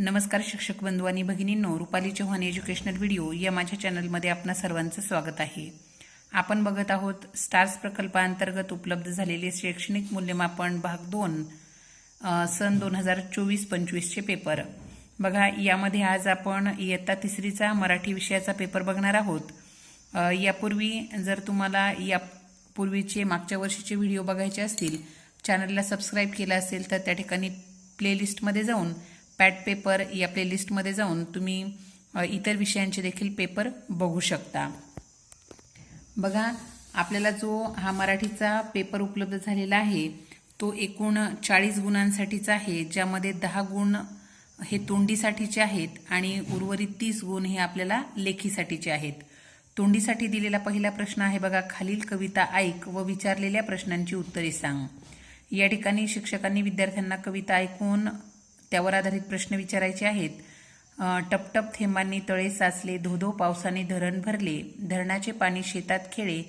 नमस्कार शिक्षक बंधू आणि भगिनींनो रुपाली चव्हाण एज्युकेशनल व्हिडिओ या माझ्या चॅनलमध्ये आपणा सर्वांचं स्वागत आहे. आपण बघत आहोत स्टार्स प्रकल्पाअंतर्गत उपलब्ध झालेले शैक्षणिक मूल्यमापन भाग दोन सन दोन हजार चोवीस पंचवीसचे पेपर. बघा यामध्ये आज आपण इयत्ता तिसरीचा मराठी विषयाचा पेपर बघणार आहोत. यापूर्वी जर तुम्हाला यापूर्वीचे मागच्या वर्षीचे व्हिडिओ बघायचे असतील चॅनलला सबस्क्राईब केला असेल तर त्या ठिकाणी प्लेलिस्टमध्ये जाऊन पॅट पेपर या प्लेलिस्टमध्ये जाऊन तुम्ही इतर विषयांचे देखील पेपर बघू शकता. बघा आपल्याला जो हा मराठीचा पेपर उपलब्ध झालेला आहे तो एकूण चाळीस गुणांसाठीचा आहे ज्यामध्ये दहा गुण हे तोंडीसाठीचे आहेत आणि उर्वरित तीस गुण हे आपल्याला लेखीसाठीचे आहेत. तोंडीसाठी दिलेला पहिला प्रश्न आहे बघा खालील कविता ऐक व विचारलेल्या प्रश्नांची उत्तरे सांग. या ठिकाणी शिक्षकांनी विद्यार्थ्यांना कविता ऐकून त्यावर आधारित प्रश्न विचारायचे आहेत. टपटप थेंबांनी तळे साचले धोधो पावसाने धरण भरले धरणाचे पाणी शेतात खेळे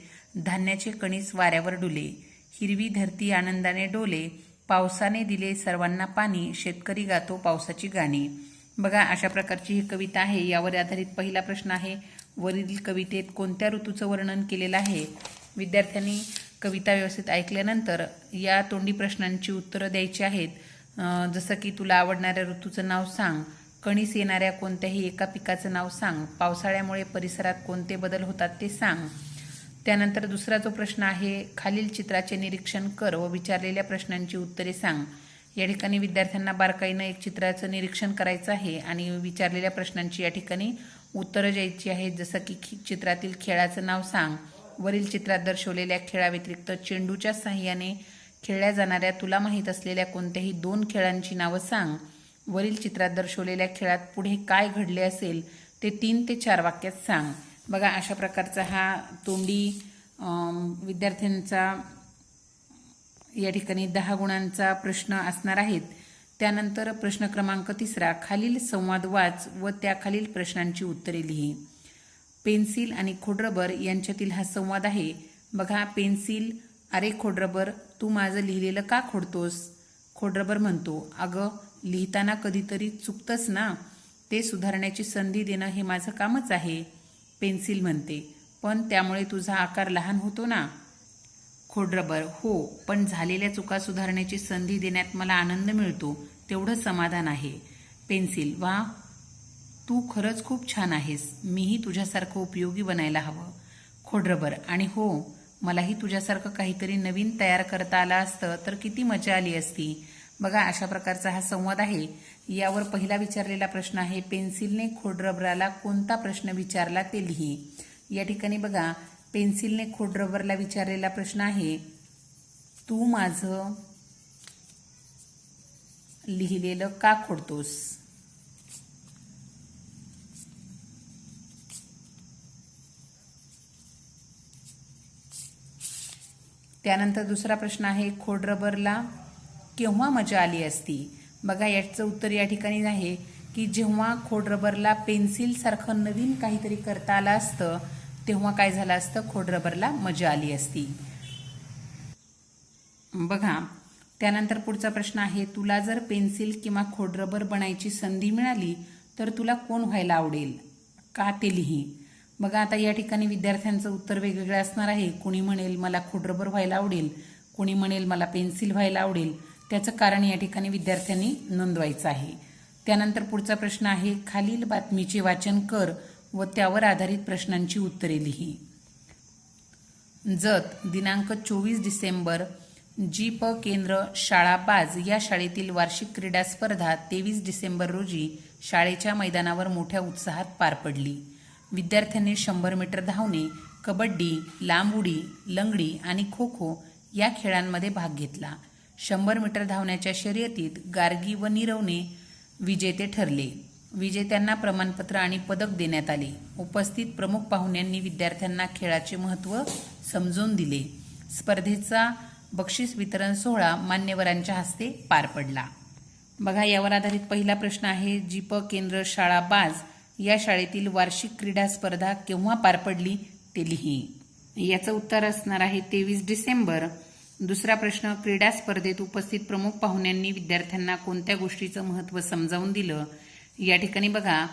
धान्याचे कणीस वाऱ्यावर डुले हिरवी धरती आनंदाने डोले पावसाने दिले सर्वांना पाणी शेतकरी गातो पावसाची गाणी. बघा अशा प्रकारची ही कविता आहे. यावर आधारित पहिला प्रश्न आहे वरील कवितेत कोणत्या ऋतूचं वर्णन केलेलं आहे? विद्यार्थ्यांनी कविता व्यवस्थित ऐकल्यानंतर या तोंडी प्रश्नांची उत्तरं द्यायची आहेत. जसं की तुला आवडणाऱ्या ऋतूचं नाव सांग. कणीस येणाऱ्या कोणत्याही एका पिकाचं नाव सांग. पावसाळ्यामुळे परिसरात कोणते बदल होतात ते सांग. त्यानंतर दुसरा जो प्रश्न आहे खालील चित्राचे निरीक्षण कर व विचारलेल्या प्रश्नांची उत्तरे सांग. या ठिकाणी विद्यार्थ्यांना बारकाईनं एक चित्राचं निरीक्षण करायचं आहे आणि विचारलेल्या प्रश्नांची या ठिकाणी उत्तरं द्यायची आहेत जसं की खि- चित्रातील खेळाचं नाव सांग. वरील चित्रात दर्शवलेल्या खेळाव्यतिरिक्त चेंडूच्या साह्याने खेळल्या जाणाऱ्या तुला माहीत असलेल्या कोणत्याही दोन खेळांची नावं सांग. वरील चित्रात दर्शवलेल्या खेळात पुढे काय घडले असेल ते तीन ते चार वाक्यात सांग. बघा अशा प्रकारचा हा तोंडी विद्यार्थ्यांचा या ठिकाणी दहा गुणांचा प्रश्न असणार आहेत. त्यानंतर प्रश्न क्रमांक तिसरा खालील संवाद वाच व त्याखालील प्रश्नांची उत्तरे लिही. पेन्सिल आणि खोडरबर यांच्यातील हा संवाद आहे. बघा पेन्सिल अरे खोडरबर तू माझं लिहिलेलं का खोडतोस? खोडरबर म्हणतो अगं लिहिताना कधीतरी चुकतंच ना? ते सुधारण्याची संधी देणं हे माझं कामच आहे पेन्सिल म्हणते. पण त्यामुळे तुझा आकार लहान होतो ना? खोडरबर हो पण झालेल्या चुका सुधारण्याची संधी देण्यात मला आनंद मिळतो तेवढं समाधान आहे. पेन्सिल वा तू खरंच खूप छान आहेस मीही तुझ्यासारखं उपयोगी बनायला हवं. खोडरबर आणि हो मलाही तुझ्यासारखं काहीतरी नवीन तयार करता आलं असतं तर किती मजा आली असती. बघा अशा प्रकारचा हा संवाद आहे. यावर पहिला विचारलेला प्रश्न आहे पेन्सिलने खोडरबराला कोणता प्रश्न विचारला ते लिही. या ठिकाणी बघा पेन्सिलने खोडरबरला विचारलेला प्रश्न आहे तू माझं लिहिलेलं का खोडतोस? त्यानंतर दुसरा प्रश्न आहे खोडरबरला केव्हा मजा आली असती? बघा याचं उत्तर या ठिकाणी आहे की जेव्हा खोडरबरला पेन्सिलसारखं नवीन काहीतरी करता आलं असतं तेव्हा काय झालं असतं? खोडरबरला मजा आली असती. बघा त्यानंतर पुढचा प्रश्न आहे तुला जर पेन्सिल किंवा खोडरबर बनायची संधी मिळाली तर तुला कोण व्हायला आवडेल? का ते लिही. बघा आता या ठिकाणी विद्यार्थ्यांचं उत्तर वेगवेगळं असणार आहे. कोणी म्हणेल मला खुडरबर व्हायला आवडेल. कोणी म्हणेल मला पेन्सिल व्हायला आवडेल. त्याचं कारण या ठिकाणी विद्यार्थ्यांनी नोंदवायचं आहे. त्यानंतर पुढचा प्रश्न आहे खालील बातमीचे वाचन कर व त्यावर आधारित प्रश्नांची उत्तरे लिही. जत दिनांक चोवीस डिसेंबर जी प केंद्र शाळा बाज या शाळेतील वार्षिक क्रीडा स्पर्धा तेवीस डिसेंबर रोजी शाळेच्या मैदानावर मोठ्या उत्साहात पार पडली. विद्यार्थ्यांनी शंभर मीटर धावणे कबड्डी लांब उडी लंगडी आणि खो खो या खेळांमध्ये भाग घेतला. शंभर मीटर धावण्याच्या शर्यतीत गार्गी व निरवणे विजेते ठरले. विजेत्यांना प्रमाणपत्र आणि पदक देण्यात आले. उपस्थित प्रमुख पाहुण्यांनी विद्यार्थ्यांना खेळाचे महत्त्व समजून दिले. स्पर्धेचा बक्षीस वितरण सोहळा मान्यवरांच्या हस्ते पार पडला. बघा यावर आधारित पहिला प्रश्न आहे. जीप केंद्र शाळा बाज या शाळेतील वार्षिक क्रीडा स्पर्धा केव्हा पार पडली ते लिही याचं उत्तर असणार आहे तेवीस डिसेंबर. दुसरा प्रश्न क्रीडा स्पर्धेत उपस्थित प्रमुख पाहुण्यांनी विद्यार्थ्यांना कोणत्या गोष्टीचं महत्त्व समजावून दिलं? या ठिकाणी बघा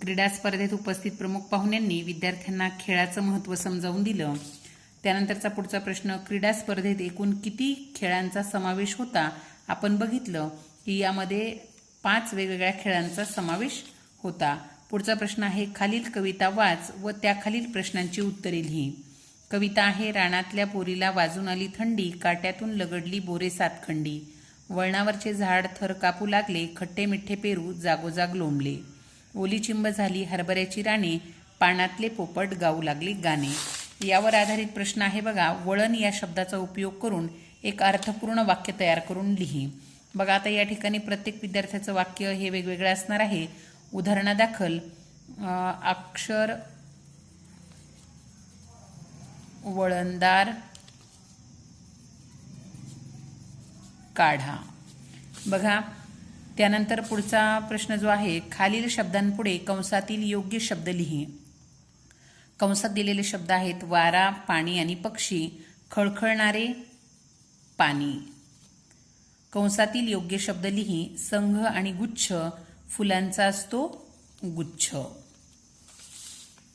क्रीडा स्पर्धेत उपस्थित प्रमुख पाहुण्यांनी विद्यार्थ्यांना खेळाचं महत्त्व समजावून दिलं. त्यानंतरचा पुढचा प्रश्न क्रीडा स्पर्धेत एकूण किती खेळांचा समावेश होता? आपण बघितलं की यामध्ये पाच वेगवेगळ्या खेळांचा समावेश होता. पुढचा प्रश्न आहे खालील कविता वाच व त्याखालील प्रश्नांची उत्तरे लिही. कविता आहे रानातल्या पोरीला वाजून आली थंडी काट्यातून लगडली बोरे सातखंडी. वळणावरचे झाड थर कापू लागले खट्टे मिठ्ठे पेरू जागोजाग लोंबले. ओली चिंब झाली हरभऱ्याची राणे पानातले पोपट गाऊ लागले गाणे. यावर आधारित प्रश्न आहे बघा वळण या शब्दाचा उपयोग करून एक अर्थपूर्ण वाक्य तयार करून लिही. बघा आता या ठिकाणी प्रत्येक विद्यार्थ्याचं वाक्य हे वेगवेगळं असणार आहे. उदाहरणादाखल अक्षर वळणदार काढा. बघा त्यानंतर पुढचा प्रश्न जो आहे खालील शब्दांपुढे कंसातील योग्य शब्द लिही. कंसात दिलेले शब्द आहेत वारा पाणी आणि पक्षी खळखळणारे पाणी. कंसातील योग्य शब्द लिही संघ आणि गुच्छ फुलांचा असतो गुच्छ.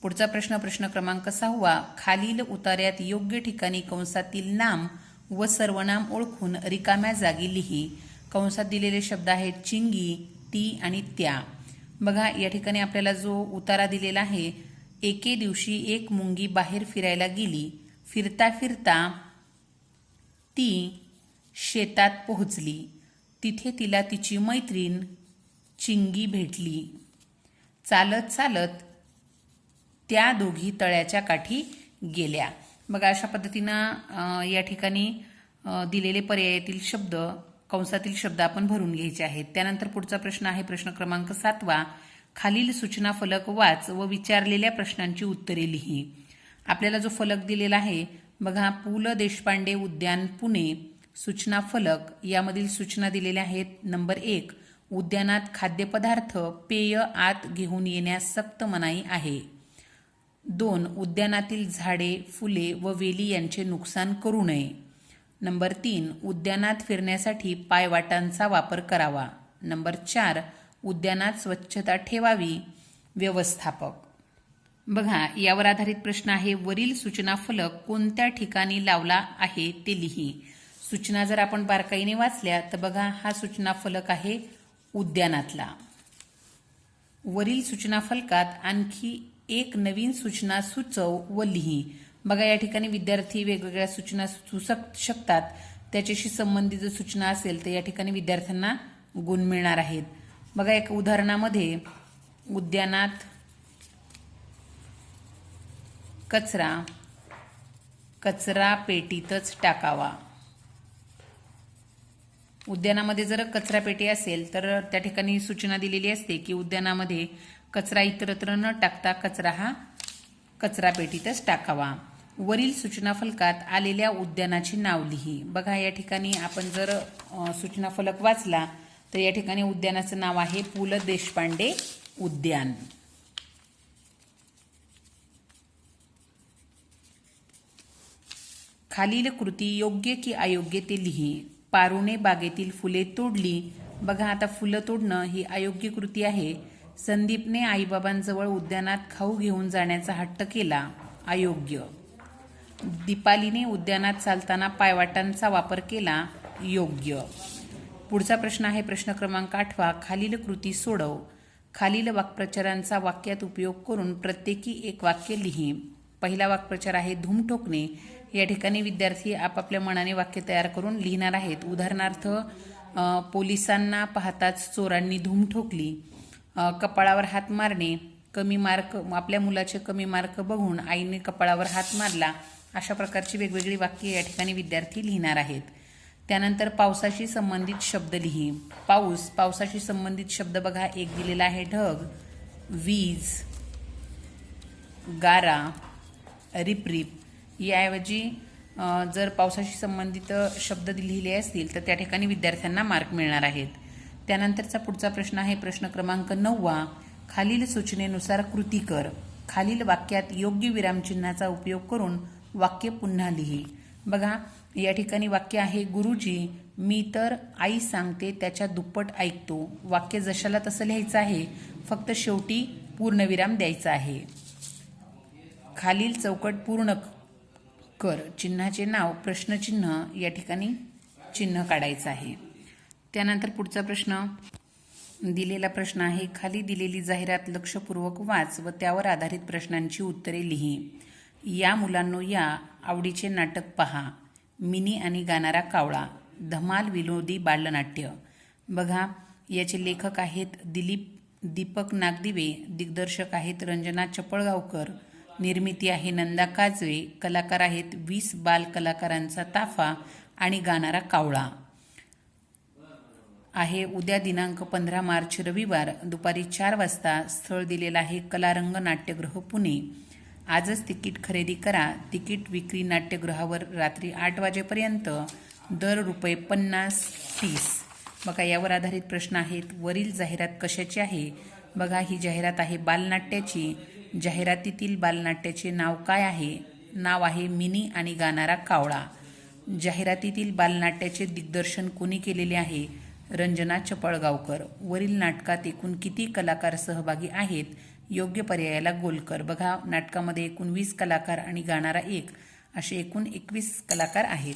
पुढचा प्रश्न प्रश्न क्रमांक सहावा. खालील उतार्यात योग्य ठिकाणी कंसातील नाम व सर्वनाम ओळखून रिकाम्या जागी लिही. कंसात दिलेले शब्द आहेत चिंगी ती आणि त्या. बघा या ठिकाणी आपल्याला जो उतारा दिलेला आहे एके दिवशी एक मुंगी बाहेर फिरायला गेली. फिरता फिरता ती शेतात पोहोचली. तिथे तिला तिची मैत्रीण चिंगी भेटली. चालत चालत त्या दोघी तळ्याच्या काठी गेल्या. बघा अशा पद्धतीनं या ठिकाणी दिलेले पर्यायातील शब्द कंसातील शब्द आपण भरून घ्यायचे आहेत. त्यानंतर पुढचा प्रश्न आहे प्रश्न क्रमांक सातवा. खालील सूचना फलक वाच व विचारलेल्या प्रश्नांची उत्तरे लिही. आपल्याला जो फलक दिलेला आहे बघा पु ल देशपांडे उद्यान पुणे. सूचना फलक यामधील सूचना दिलेल्या आहेत नंबर एक. उद्यानात खाद्यपदार्थ पेय आत घेऊन येण्यास सक्त मनाई आहे. दोन उद्यानातील झाडे फुले व वेली यांचे नुकसान करू नये. नंबर तीन उद्यानात फिरण्यासाठी पायवाटांचा वापर करावा. नंबर चार उद्यानात स्वच्छता ठेवावी. व्यवस्थापक. बघा यावर आधारित प्रश्न आहे वरील सूचना फलक कोणत्या ठिकाणी लावला आहे ते लिही. सूचना जर आपण बारकाईने वाचल्या तर बघा हा सूचना फलक आहे उद्यानातला. वरील सूचना फलकात आणखी एक नवीन सूचना सुचव व लिही. बघा या ठिकाणी विद्यार्थी वेगवेगळ्या सूचना सुचू शकतात. त्याच्याशी संबंधित जर सूचना असेल तर या ठिकाणी विद्यार्थ्यांना गुण मिळणार आहेत. बघा एका उदाहरणामध्ये उद्यानात कचरा कचरा पेटीतच टाकावा. उद्यानामध्ये जर कचरा पेटी असेल तर त्या ठिकाणी सूचना दिलेली असते की उद्यानामध्ये कचरा इतरत्र न टाकता कचरा हा कचरापेटीतच टाकावा. वरील सूचना फलकात आलेल्या उद्यानाची नाव लिही. बघा या ठिकाणी आपण जर सूचना फलक वाचला तर या ठिकाणी उद्यानाचं नाव आहे पु ल देशपांडे उद्यान. खालील कृती योग्य की अयोग्य ते लिही. पारुणे बागेतील फुले तोडली. बघा आता फुलं तोडणं ही अयोग्य कृती आहे. संदीपने आईबाबांजवळ उद्यानात खाऊ घेऊन जाण्याचा हट्ट केला. अयोग्य. दीपालीने उद्यानात चालताना पायवाटांचा वापर केला. योग्य. पुढचा प्रश्न आहे प्रश्न क्रमांक आठवा. खालील कृती सोडव. खालील वाक्प्रचारांचा वाक्यात उपयोग करून प्रत्येकी एक वाक्य लिही. पहिला वाक्प्रचार आहे धूम ठोकणे. या ठिकाणी विद्यार्थी आपापल्या मनाने वाक्य तयार करून लिहिणार आहेत. उदाहरणार्थ पोलिसांना पाहताच चोरांनी धूम ठोकली. कपाळावर हात मारणे कमी मार्क आपल्या मुलाचे कमी मार्क बघून आईने कपाळावर हात मारला अशा प्रकारची वेगवेगळी वाक्य या ठिकाणी विद्यार्थी लिहिणार आहेत. त्यानंतर पावसाशी संबंधित शब्द लिही. पाऊस पावसाशी संबंधित शब्द बघा. एक दिलेला आहे ढग. वीज. गारा. रिपरिप. याऐवजी जर पावसाशी संबंधित शब्द लिहिले असतील तर त्या ठिकाणी विद्यार्थ्यांना मार्क मिळणार आहेत. त्यानंतरचा पुढचा प्रश्न आहे प्रश्न क्रमांक नववा. खालील सूचनेनुसार कृती कर. खालील वाक्यात योग्य विरामचिन्हाचा उपयोग करून वाक्य पुन्हा लिही. बघा या ठिकाणी वाक्य आहे गुरुजी मी तर आई सांगते त्याच्या दुप्पट ऐकतो. वाक्य जशाला तसं लिहायचं आहे फक्त शेवटी पूर्णविराम द्यायचा आहे. खालील चौकट पूर्ण कर चिन्हाचे नाव प्रश्नचिन्ह या ठिकाणी चिन्ह काढायचं आहे. त्यानंतर पुढचा प्रश्न दिलेला प्रश्न आहे खाली दिलेली जाहिरात लक्षपूर्वक वाच व त्यावर आधारित प्रश्नांची उत्तरे लिही. या मुलांनो या आवडीचे नाटक पहा. मिनी आणि गाणारा कावळा. धमाल विनोदी बालनाट्य. बघा याचे लेखक आहेत दिलीप दीपक नागदिवे दिग्दर्शक आहेत रंजना चपळगावकर. निर्मिती आहे नंदा काजवे कलाकार आहेत वीस बाल कलाकारांचा ताफा आणि गाणारा कावळा. आहे उद्या दिनांक पंधरा मार्च रविवार दुपारी चार वाजता स्थळ दिलेलं आहे कलारंग नाट्यगृह पुणे. आजच तिकीट खरेदी करा. तिकीट विक्री नाट्यगृहावर रात्री आठ वाजेपर्यंत दर रुपये पन्नास तीस. बघा यावर आधारित प्रश्न आहेत. वरील जाहिरात कशाची आहे? बघा ही जाहिरात आहे बालनाट्याची. जाहिरातीतील बालनाट्याचे नाव काय आहे? नाव आहे मिनी आणि गाणारा कावळा. जाहिरातीतील बालनाट्याचे दिग्दर्शन कोणी केलेले आहे? रंजना चपळगावकर. वरील नाटकात एकूण किती कलाकार सहभागी आहेत? योग्य पर्यायाला गोलकर. बघा नाटकामध्ये एकूण वीस कलाकार आणि गाणारा एक. असे एकूण एकवीस कलाकार आहेत.